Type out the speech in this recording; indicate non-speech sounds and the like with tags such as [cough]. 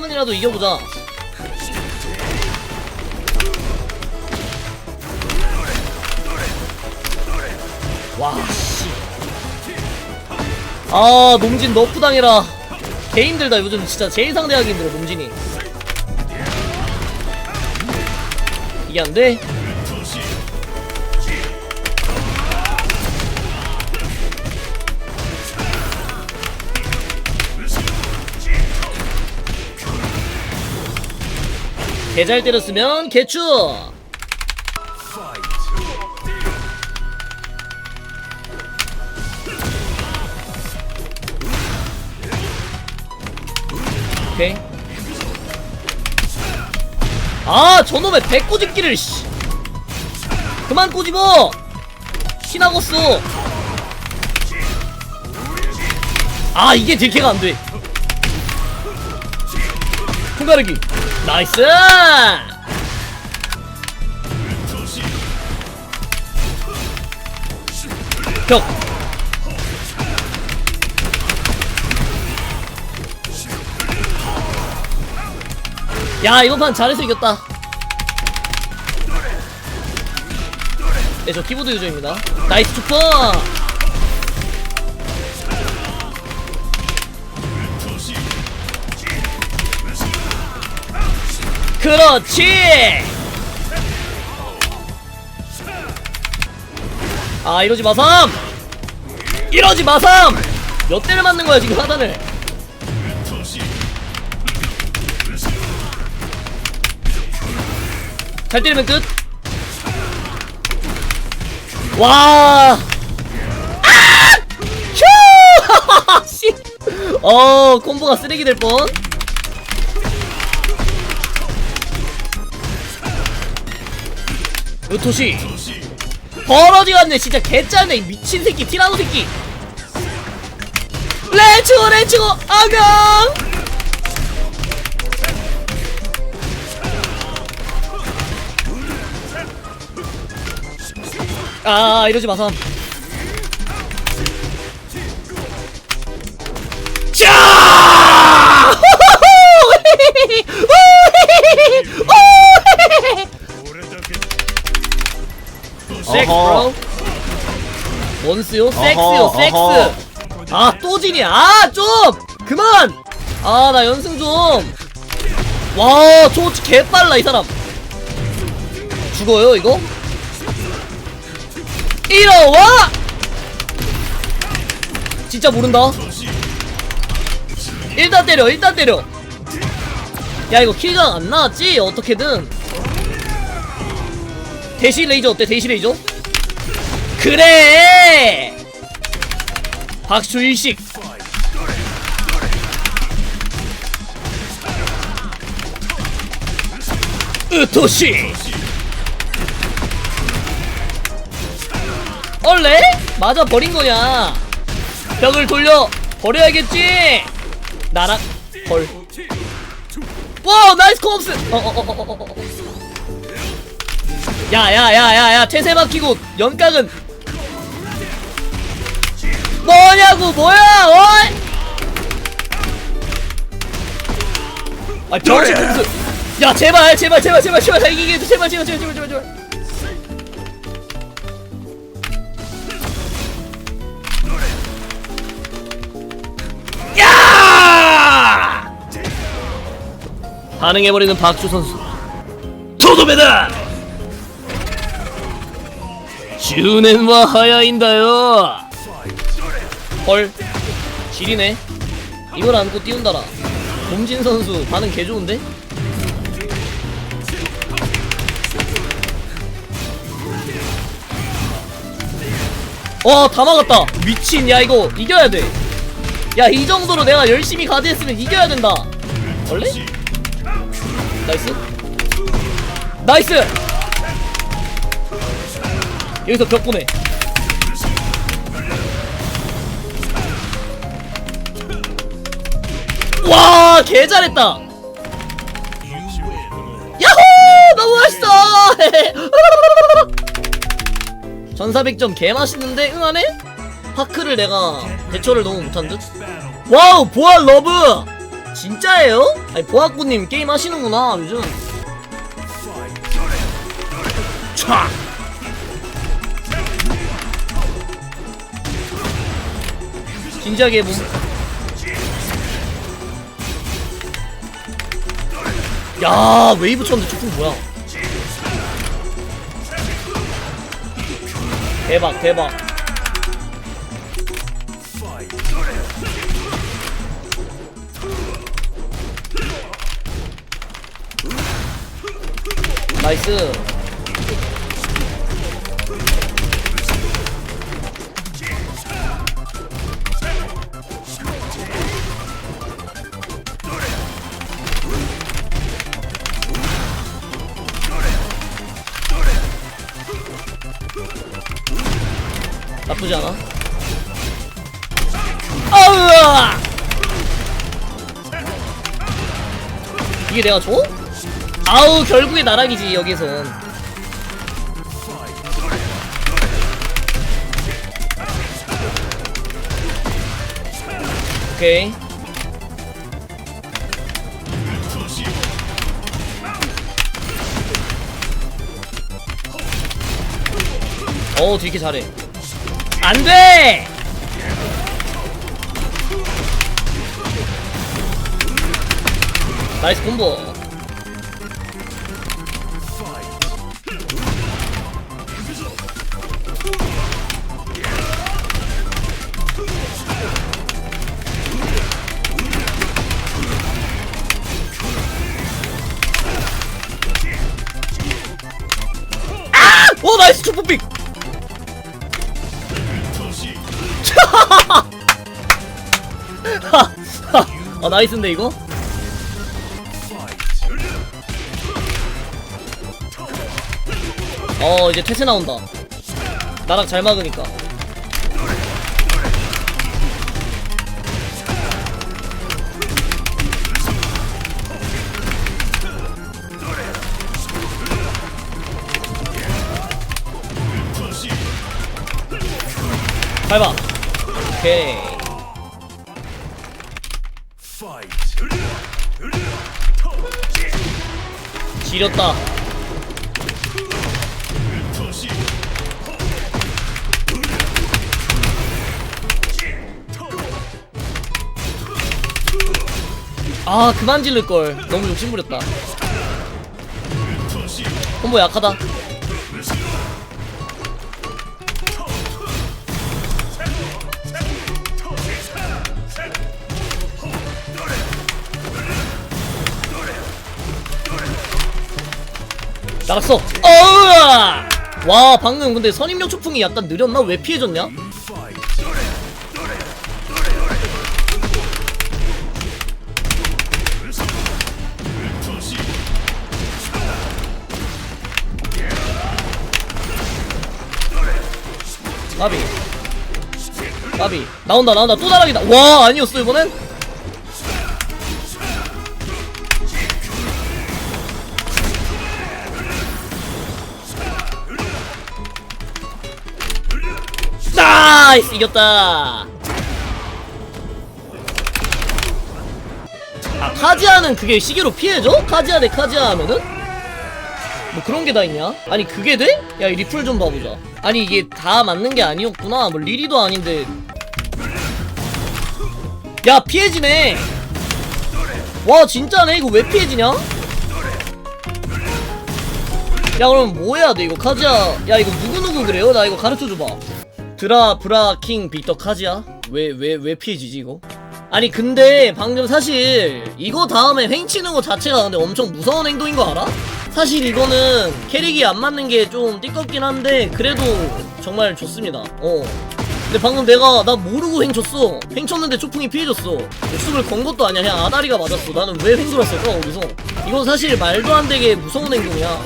번이라도 이겨보자. 와, 씨. 아, 농진 너프 당해라. 개 힘들다, 요즘 진짜 제일 상대하기 힘들어, 농진이. 이게 안 돼? 개 잘 때렸으면 개추! 오케이. 아, 저놈의 배꼬집기를, 씨. 그만 꼬집어! 신나겠어. 아, 이게 딜캐가 안 돼. 풍가르기. 나이스! 벽. 야, 이번 판 잘해서 이겼다. 네, 저 키보드 유저입니다. 나이스 투퍼! 그렇지! 아, 이러지 마삼! 이러지 마삼! 몇 대를 맞는 거야, 지금 하단을. 잘 때리면 끝. 와. 아! 휴! [laughs] 씨. 어, 콤보가 쓰레기 될 뻔. 요토시. 버러지 같네, 진짜 개짜네, 이 미친 새끼, 티라노 새끼. 렛츠고, 렛츠고, 아강! 아 이러지 마삼 원스요? 섹스요 어허, 섹스. 아 또 진이 아 좀 그만 아 나 연승 좀 와 저 개빨라 이 사람 죽어요 이거? 이러와! 진짜 모른다. 일단 때려, 일단 때려. 야, 이거 킬각 안 나왔지? 어떻게든. 대시 레이저 어때? 대시 레이저? 그래! 박수 일식. 으토시! 얼레? 맞아 버린 거냐? 벽을 돌려 버려야겠지. 나락 헐. 와 나이스 콤스. 어어어어어. 어, 야야야야야 태세 박히고 연각은 뭐냐고 뭐야 어이. 아 병신 콤스. 야 제발 제발 제발 제발 제발 나 이기게 해줘 제발 제발 제발 제발 제발 제발. 야! 반응해버리는 박주 선수. 도도배다! 주넨와 하야인다요. 헐, 지리네. 이걸 안고 띄운다라. 곰진 선수 반응 개 좋은데? 와, 다 막았다. 미친, 야 이거 이겨야 돼. 야 이 정도로 내가 열심히 가드했으면 이겨야 된다 원래? 나이스 나이스 여기서 벽 보내 와 개 잘했다 야호 너무 맛있어 [laughs] 전사백점 개 맛있는데 응하네? 파크를 내가 대처를 너무 못한 듯? 와우 보안 러브 진짜예요? 아니 보아꾸님 게임 하시는구나 요즘 촤 진지하게 몸 야, 웨이브 쳤는데 조금 뭐야? 대박, 대박. 나이스. 나쁘지 않아. 아으아! 이게 내가 줘? 아우 결국에 나락이지 여기선. 오케이. 어, 되게 잘해. 안 돼! 나이스 콤보. 아! 오 나이스 초폭빅 아 나이스인데 이거? 어 이제 퇴세 나온다. 나랑 잘 막으니까. 밟아 오케이. 지렸다. 아 그만 질를걸. 너무 욕심부렸다. 콤보 약하다 나갔어. 어으아 와 방금 근데 선임용 초풍이 약간 느렸나? 왜 피해졌냐? 까비. 까비. 나온다 나온다. 또 나락이다. 와 아니었어 이번엔 나이스 이겼다 아 카지아는 그게 시계로 피해줘? 카지아 대 카지아 하면은? 뭐 그런 게 다 있냐? 아니 그게 돼? 야 이 리플 좀 봐보자 아니 이게 다 맞는 게 아니었구나 뭐 리리도 아닌데 야 피해지네 와 진짜네 이거 왜 피해지냐? 야 그럼 뭐 해야 돼 이거 카지아 야 이거 누구누구 그래요? 나 이거 가르쳐줘봐 드라 브라 킹 빅터 카지아 왜왜 왜 피해지지 이거? 아니 근데 방금 사실 이거 다음에 횡치는 거 자체가 근데 엄청 무서운 행동인 거 알아? 사실 이거는 캐릭이 안 맞는 게 좀 띠껍긴 한데 그래도 정말 좋습니다. 어. 근데 방금 내가 나 모르고 횡 쳤어. 횡 쳤는데 초풍이 피해졌어. 목숨을 건 것도 아니야. 그냥 아다리가 맞았어. 나는 왜 횡 돌았을까 거기서? 이건 사실 말도 안 되게 무서운 행동이야